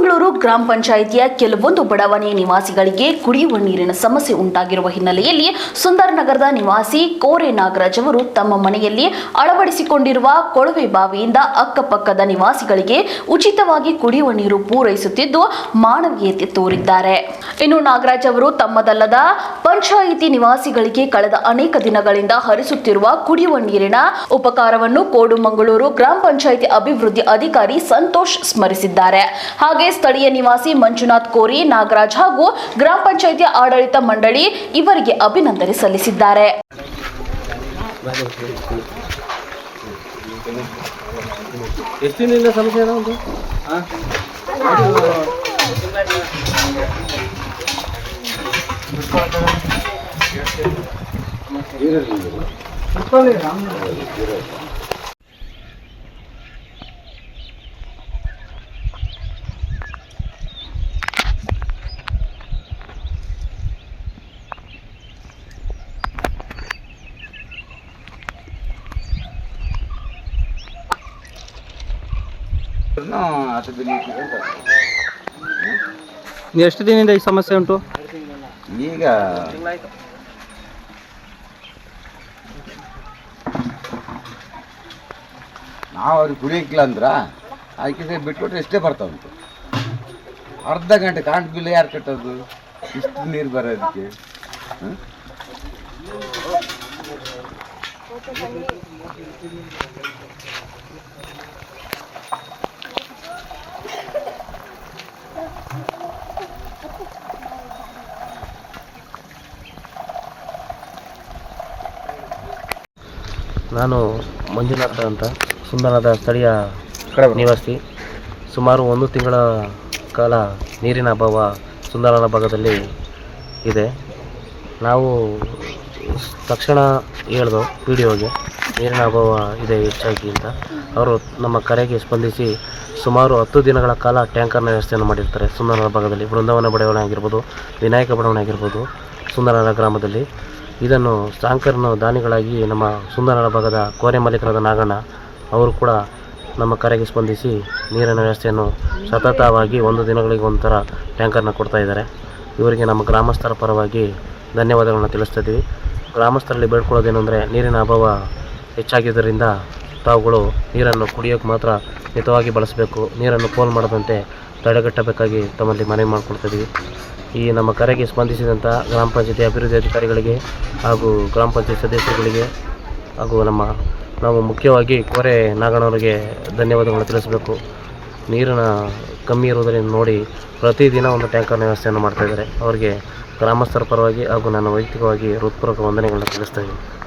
ಕೋಡುಮಂಗಳೂರು ಗ್ರಾಮ ಪಂಚಾಯಿತಿಯ ಕೆಲವೊಂದು ಬಡಾವಣೆಯ ನಿವಾಸಿಗಳಿಗೆ ಕುಡಿಯುವ ನೀರಿನ ಸಮಸ್ಯೆ ಉಂಟಾಗಿರುವ ಹಿನ್ನೆಲೆಯಲ್ಲಿ ಸುಂದರ್ ನಗರದ ನಿವಾಸಿ ಕೋರೆ ನಾಗರಾಜ್ ಅವರು ತಮ್ಮ ಮನೆಯಲ್ಲಿ ಅಳವಡಿಸಿಕೊಂಡಿರುವ ಕೊಳವೆ ಬಾವಿಯಿಂದ ಅಕ್ಕಪಕ್ಕದ ನಿವಾಸಿಗಳಿಗೆ ಉಚಿತವಾಗಿ ಕುಡಿಯುವ ನೀರು ಪೂರೈಸುತ್ತಿದ್ದು ಮಾನವೀಯತೆ ತೋರಿದ್ದಾರೆ. ಇನ್ನು ನಾಗರಾಜ್ ಅವರು ತಮ್ಮದಲ್ಲದ ಪಂಚಾಯಿತಿ ನಿವಾಸಿಗಳಿಗೆ ಕಳೆದ ಅನೇಕ ದಿನಗಳಿಂದ ಹರಿಸುತ್ತಿರುವ ಕುಡಿಯುವ ನೀರಿನ ಉಪಕಾರವನ್ನು ಕೋಡುಮಂಗಳೂರು ಗ್ರಾಮ ಪಂಚಾಯಿತಿ ಅಭಿವೃದ್ಧಿ ಅಧಿಕಾರಿ ಸಂತೋಷ್ ಸ್ಮರಿಸಿದ್ದಾರೆ. ಹಾಗೆ ಸ್ಥಳೀಯ ನಿವಾಸಿ ಮಂಜುನಾಥ್ ಕೋರಿ ನಾಗರಾಜ್ ಹಾಗೂ ಗ್ರಾಮ ಪಂಚಾಯಿತಿಯ ಆಡಳಿತ ಮಂಡಳಿ ಇವರಿಗೆ ಅಭಿನಂದನೆ ಸಲ್ಲಿಸಿದ್ದಾರೆ. ಎಷ್ಟು ದಿನದಿಂದ ಸಮಸ್ಯೆ ಏನೋ ಒಂದು? ಎಷ್ಟು ದಿನದಿಂದ ಈ ಸಮಸ್ಯೆ ಉಂಟು? ಈಗ ನಾವು ಅವ್ರಿಗೆ ಕುಡಿಯಕ್ಕಿಲ್ಲ ಅಂದ್ರ ಅದಕ್ಕೆ ಬಿಟ್ಕೊಟ್ರೆ ಎಷ್ಟೇ ಬರ್ತಾವಂತು ಅರ್ಧ ಗಂಟೆ ಕರೆಂಟ್ ಬಿಲ್ ಯಾರು ಕಟ್ಟೋದು? ಇಷ್ಟು ನೀರು ಬರೋದಕ್ಕೆ ಹ್ಮ್? ನಾನು ಮಂಜುನಾಥ ಅಂತ ಸುಂದರದ ಸ್ಥಳೀಯ ನಿವಾಸಿ. ಸುಮಾರು ಒಂದು ತಿಂಗಳ ಕಾಲ ನೀರಿನ ಅಭಾವ ಸುಂದರನ ಭಾಗದಲ್ಲಿ ಇದೆ. ನಾವು ತಕ್ಷಣ ಹೇಳ್ದು ಪಿ ಡಿ ಒಗೆ ನೀರಿನ ಅಭಾವ ಇದೆ ಹೆಚ್ಚಾಗಿ ಅಂತ. ಅವರು ನಮ್ಮ ಕರೆಗೆ ಸ್ಪಂದಿಸಿ ಸುಮಾರು ಹತ್ತು ದಿನಗಳ ಕಾಲ ಟ್ಯಾಂಕರ್ನ ವ್ಯವಸ್ಥೆಯನ್ನು ಮಾಡಿರ್ತಾರೆ. ಸುಂದರನ ಭಾಗದಲ್ಲಿ ಬೃಂದಾವನ ಬಡಾವಣೆ ಆಗಿರ್ಬೋದು, ವಿನಾಯಕ ಬಡವಣೆ ಆಗಿರ್ಬೋದು ಸುಂದರನ ಗ್ರಾಮದಲ್ಲಿ. ಇದನ್ನು ಸಾಂಕರ್ನ ದಾನಿಗಳಾಗಿ ನಮ್ಮ ಸುಂದರನ ಭಾಗದ ಕೋರೆ ಮಾಲೀಕರಾದ ನಾಗಣ್ಣ ಅವರು ಕೂಡ ನಮ್ಮ ಕರೆಗೆ ಸ್ಪಂದಿಸಿ ನೀರಿನ ವ್ಯವಸ್ಥೆಯನ್ನು ಸತತವಾಗಿ ಒಂದು ದಿನಗಳಿಗೆ ಒಂಥರ ಟ್ಯಾಂಕರ್ನ ಕೊಡ್ತಾ ಇದ್ದಾರೆ. ಇವರಿಗೆ ನಮ್ಮ ಗ್ರಾಮಸ್ಥರ ಪರವಾಗಿ ಧನ್ಯವಾದಗಳನ್ನು ತಿಳಿಸ್ತಾ ಇದ್ದೀವಿ ಗ್ರಾಮಸ್ಥರಲ್ಲಿ ಬೇಡ್ಕೊಳ್ಳೋದೇನೆಂದರೆ ನೀರಿನ ಅಭಾವ ಹೆಚ್ಚಾಗಿದ್ದರಿಂದ ತಾವುಗಳು ನೀರನ್ನು ಕುಡಿಯೋಕ್ಕೆ ಮಾತ್ರ ಮಿತವಾಗಿ ಬಳಸಬೇಕು. ನೀರನ್ನು ಪೋಲ್ ಮಾಡದಂತೆ ತಡೆಗಟ್ಟಬೇಕಾಗಿ ತಮ್ಮಲ್ಲಿ ಮನವಿ ಮಾಡಿಕೊಡ್ತಿದ್ದೀವಿ ಈ ನಮ್ಮ ಕರೆಗೆ ಸ್ಪಂದಿಸಿದಂಥ ಗ್ರಾಮ ಪಂಚಾಯತಿ ಅಭಿವೃದ್ಧಿ ಅಧಿಕಾರಿಗಳಿಗೆ ಹಾಗೂ ಗ್ರಾಮ ಪಂಚಾಯತ್ ಸದಸ್ಯರುಗಳಿಗೆ ಹಾಗೂ ನಮ್ಮ, ನಾವು ಮುಖ್ಯವಾಗಿ ಕೋರೆ ನಾಗಣ್ಣವರಿಗೆ ಧನ್ಯವಾದಗಳನ್ನು ತಿಳಿಸಬೇಕು. ನೀರಿನ ಕಮ್ಮಿ ಇರುವುದರಿಂದ ನೋಡಿ ಪ್ರತಿದಿನ ಒಂದು ಟ್ಯಾಂಕರ್ನ ವ್ಯವಸ್ಥೆಯನ್ನು ಮಾಡ್ತಾಯಿದ್ದಾರೆ ಅವರಿಗೆ ಗ್ರಾಮಸ್ಥರ ಪರವಾಗಿ ಹಾಗೂ ನನ್ನ ವೈಯಕ್ತಿಕವಾಗಿ ಹೃತ್ಪೂರ್ವಕ ವಂದನೆಗಳನ್ನು ತಿಳಿಸ್ತಾ ಇದ್ದೀನಿ.